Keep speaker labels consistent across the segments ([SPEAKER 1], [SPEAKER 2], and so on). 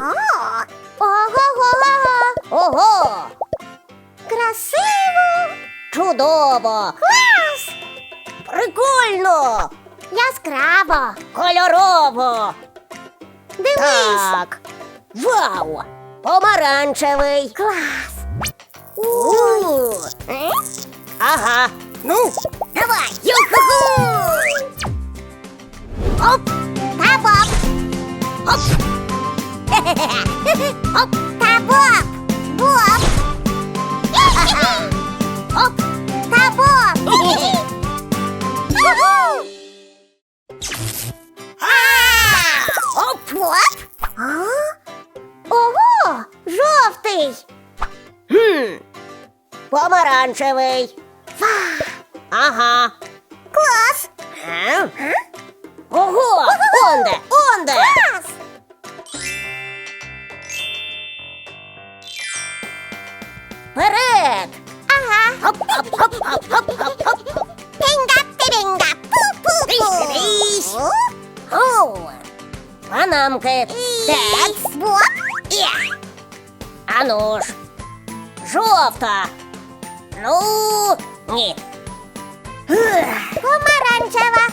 [SPEAKER 1] Ого-го-го!
[SPEAKER 2] Ого!
[SPEAKER 1] Красиво!
[SPEAKER 2] Чудово!
[SPEAKER 1] Клас!
[SPEAKER 2] Прикольно!
[SPEAKER 1] Яскраво!
[SPEAKER 2] Кольорово!
[SPEAKER 1] Дивись!
[SPEAKER 2] Так. Вау! Помаранчевий!
[SPEAKER 1] Клас!
[SPEAKER 2] У. Ага. Ну, давай! Ю-ху-ху! Оп!
[SPEAKER 1] Та Боб!
[SPEAKER 2] Оп! Оп!
[SPEAKER 1] Та Боб! Боб!
[SPEAKER 2] Оп!
[SPEAKER 1] Та Боб! Уху!
[SPEAKER 2] Оп!
[SPEAKER 1] А? Ого! Жовтий!
[SPEAKER 2] Хм. Помаранчевий.
[SPEAKER 1] Ва!
[SPEAKER 2] Ага.
[SPEAKER 1] Клас!
[SPEAKER 2] А? Ну, ні.
[SPEAKER 1] Помаранчева.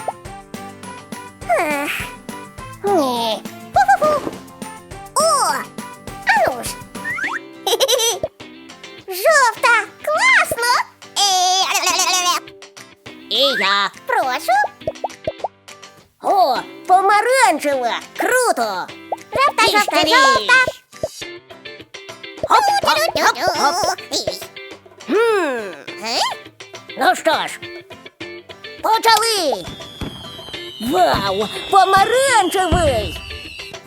[SPEAKER 2] Ні.
[SPEAKER 1] Фу-фу-фу. О! Ану ж. Жовта. Класно. Е,
[SPEAKER 2] І я.
[SPEAKER 1] Прошу.
[SPEAKER 2] О, помаранчева. Круто.
[SPEAKER 1] Жовта, жовта, жовта.
[SPEAKER 2] Хоп, хоп, хоп, хоп. Ну що ж, почали. Вау, помаранчевий.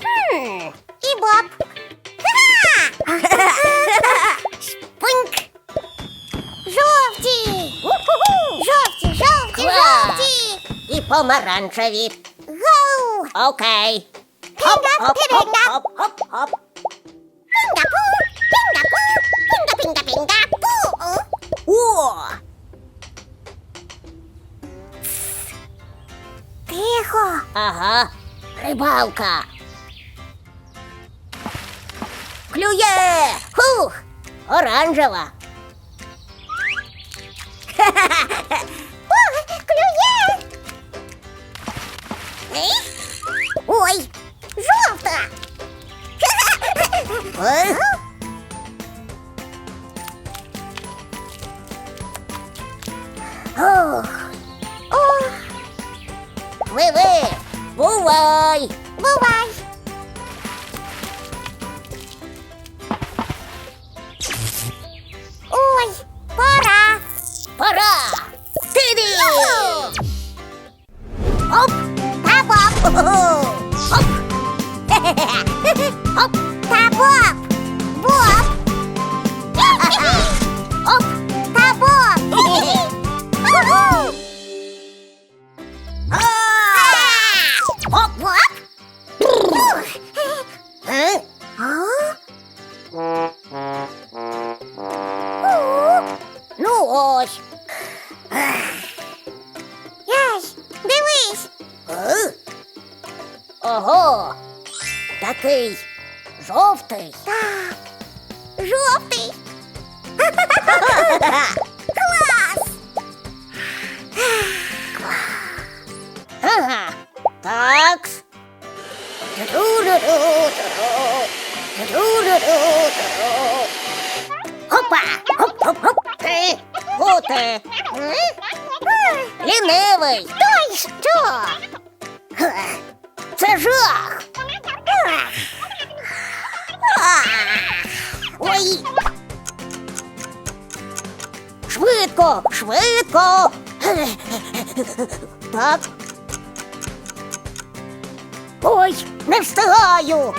[SPEAKER 1] Хм, І Боб. Ха-ха!
[SPEAKER 2] Пинк.
[SPEAKER 1] Жовті. Жовті, жовті,
[SPEAKER 2] Клас.
[SPEAKER 1] жовті.
[SPEAKER 2] І помаранчеві.
[SPEAKER 1] Гоу.
[SPEAKER 2] Окей. Хоп, хоп, рибалка. Клює. Хух, оранжева.
[SPEAKER 1] О, клює. Ой, жовта.
[SPEAKER 2] Е?
[SPEAKER 1] Та
[SPEAKER 2] Хоп.
[SPEAKER 1] Та Боб. Боб. Оп, та Боб. Уху.
[SPEAKER 2] Хоп.
[SPEAKER 1] Боб.
[SPEAKER 2] Е?
[SPEAKER 1] А?
[SPEAKER 2] Ну ось.
[SPEAKER 1] Яй, дивись.
[SPEAKER 2] Е? Ого. Такий жовтий.
[SPEAKER 1] Так, жовтий. Клас.
[SPEAKER 2] Ага. Ту-ду-ду-ду-ду. Ту-ду-ду-ду-ду. Хоп-хоп-хоп. Ти, гути. Лінивий.
[SPEAKER 1] Той що?
[SPEAKER 2] Жах. Ой. Швидко, швидко. Так. Ой, не встигаю.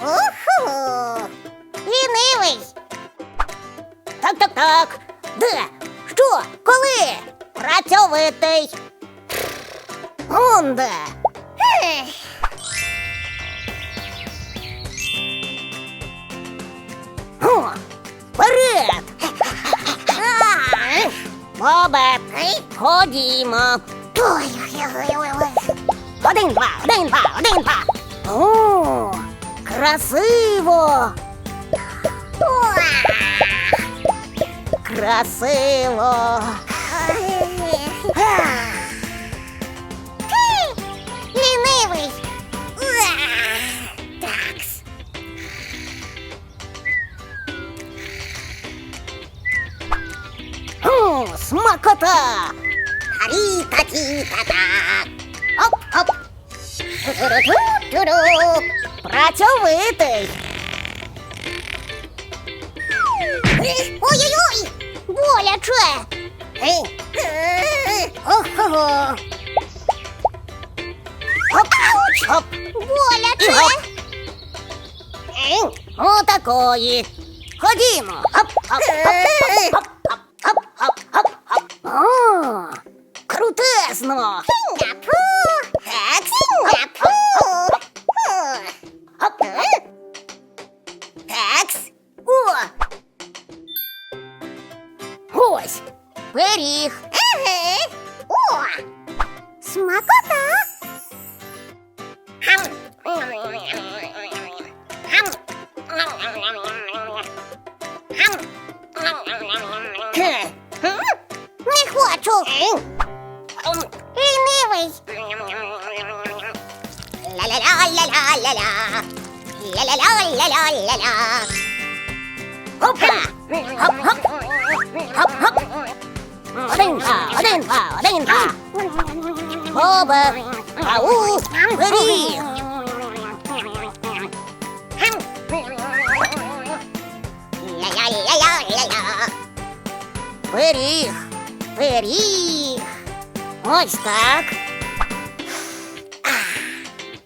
[SPEAKER 1] Уху. Лінивий.
[SPEAKER 2] Так, так, так. Де? Що? Коли? Працьовитий. Онде. О, вперед! Бобе, ходімо.
[SPEAKER 1] Ой-ой-ой-ой.
[SPEAKER 2] Один, два, один, два, один, два. О, красиво! Красиво!
[SPEAKER 1] Ти лінивий. Такс.
[SPEAKER 2] О, смакота! Арі-та-ті-та-та! Оп-оп! Ту-ру-ту-ру! Працьовитий!
[SPEAKER 1] Ой-ой-ой! Боляче!
[SPEAKER 2] Ого! Оп! Оп! І
[SPEAKER 1] Боляче!
[SPEAKER 2] гоп! Отакої! Ходімо! Оп! Оп! Оп! Оп! Оп! Оп! Оп! Оп! О! Крутезно!
[SPEAKER 1] ля ля ля
[SPEAKER 2] ля ля Опа! Хоп-хоп! Хоп-хоп! Одинка, одинка, одинка! Боба! Ау!
[SPEAKER 1] Беріг!
[SPEAKER 2] Ля-ля-ля-ля-ля-ля! Ось так!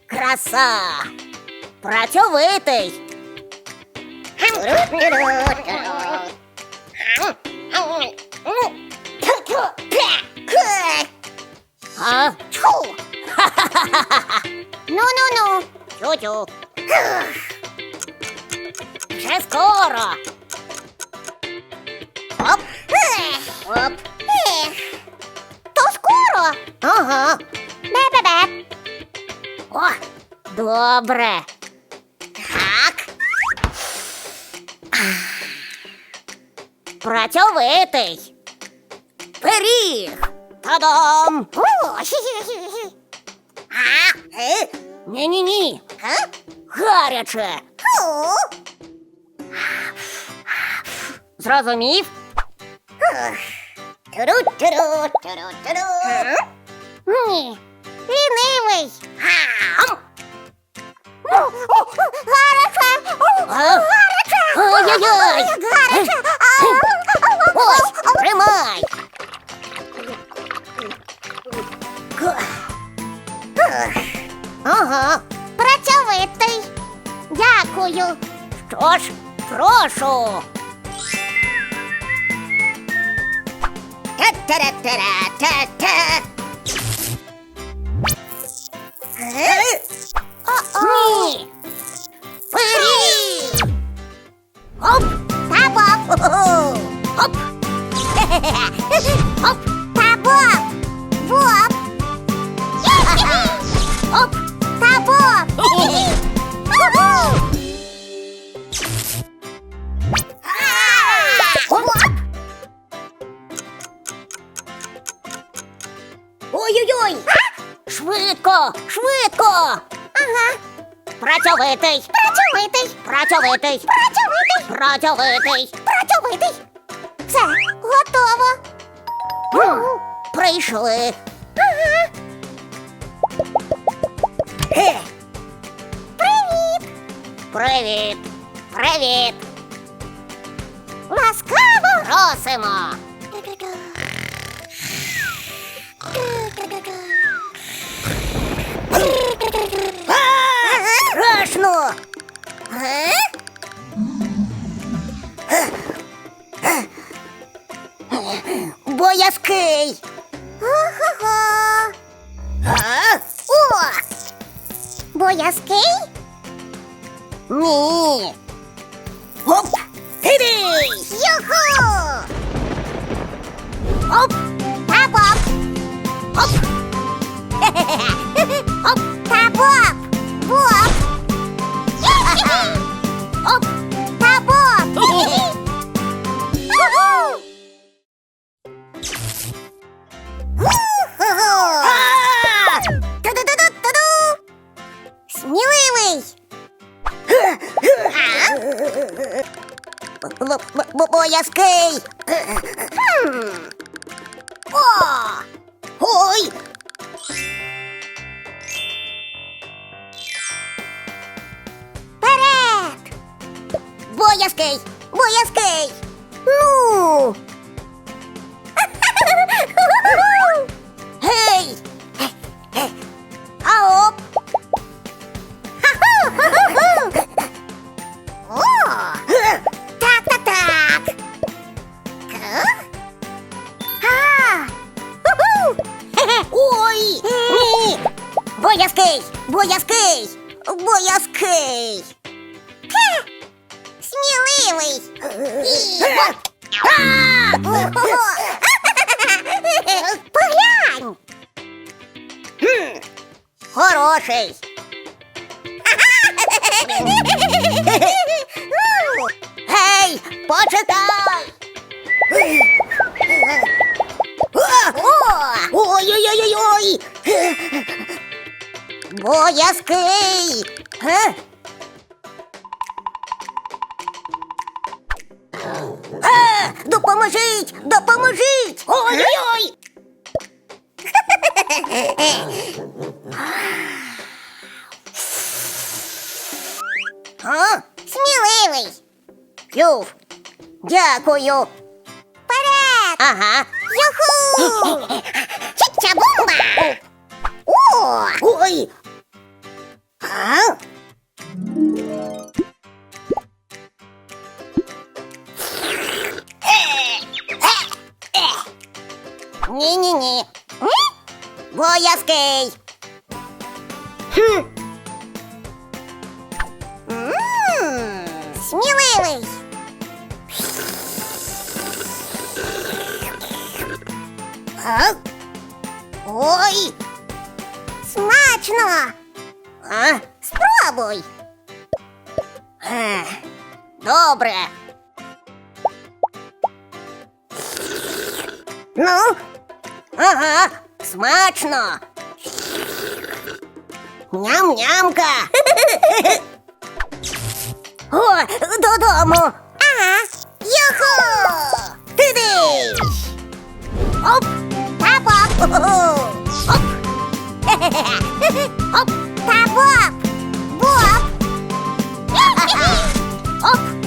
[SPEAKER 2] Краса! Працьовитий. А?
[SPEAKER 1] Ну-ну-ну!
[SPEAKER 2] Тю-тю. Вже скоро. Оп, оп.
[SPEAKER 1] То скоро!
[SPEAKER 2] Ага.
[SPEAKER 1] Бе-бе-бе!
[SPEAKER 2] О, добре. Працьовитий. Пиріг. Та-дам!
[SPEAKER 1] Е? Ні-ні
[SPEAKER 2] ні. Е? Гаряче. Зрозумів? Тру-тру-тру-тру-тру. Е?
[SPEAKER 1] Ні. Лінивий. Гаряче. Гаряче.
[SPEAKER 2] Ой-ой-ой! Ось, тримай! Ага,
[SPEAKER 1] працьовитий. Дякую.
[SPEAKER 2] Що ж, прошу.
[SPEAKER 1] Та-та-та-та-та-та.
[SPEAKER 2] Працьовитий!
[SPEAKER 1] Працьовитий.
[SPEAKER 2] Працьовитий!
[SPEAKER 1] Працьовитий.
[SPEAKER 2] Працьовитий!
[SPEAKER 1] Працьовитий. Все, готово.
[SPEAKER 2] Прийшли!
[SPEAKER 1] Ага. Привіт.
[SPEAKER 2] Привіт! Привіт!
[SPEAKER 1] Ласкаво.
[SPEAKER 2] Просимо! О! Ой!
[SPEAKER 1] Вперед!
[SPEAKER 2] Боязкий! Боязкий!
[SPEAKER 1] Ну!
[SPEAKER 2] Гей! Хороший! Гей! Почекай!
[SPEAKER 1] О!
[SPEAKER 2] Ой-ой-ой-ой! Боязкий! Е, Допоможіть! Допоможіть! Ой-ой-ой! А?
[SPEAKER 1] Сміливий!
[SPEAKER 2] Фью! Дякую!
[SPEAKER 1] Вперед!
[SPEAKER 2] Ага!
[SPEAKER 1] Юху! Чича-бумба! О!
[SPEAKER 2] Ой! А? Ні-ні-ні. Боязкий. Хм.
[SPEAKER 1] Сміливий!
[SPEAKER 2] А? Ой!
[SPEAKER 1] Смачно!
[SPEAKER 2] А?
[SPEAKER 1] Спробуй!
[SPEAKER 2] Е, Добре. Ну? Ага, смачно. Ням-нямка. О, додому.
[SPEAKER 1] Ага! Йохо!
[SPEAKER 2] Туди. Оп.
[SPEAKER 1] Та Боб!
[SPEAKER 2] Хо-хо. Оп. Оп.
[SPEAKER 1] Та Боб! Боб!
[SPEAKER 2] Оп.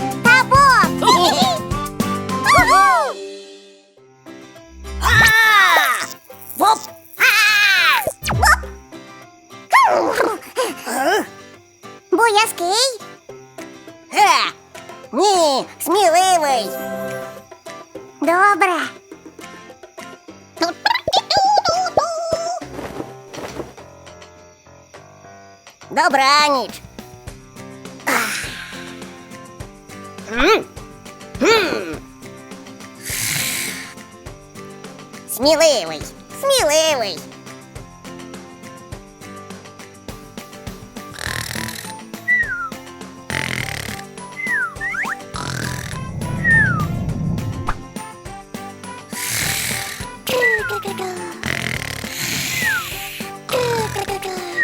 [SPEAKER 2] Сміливий, сміливий.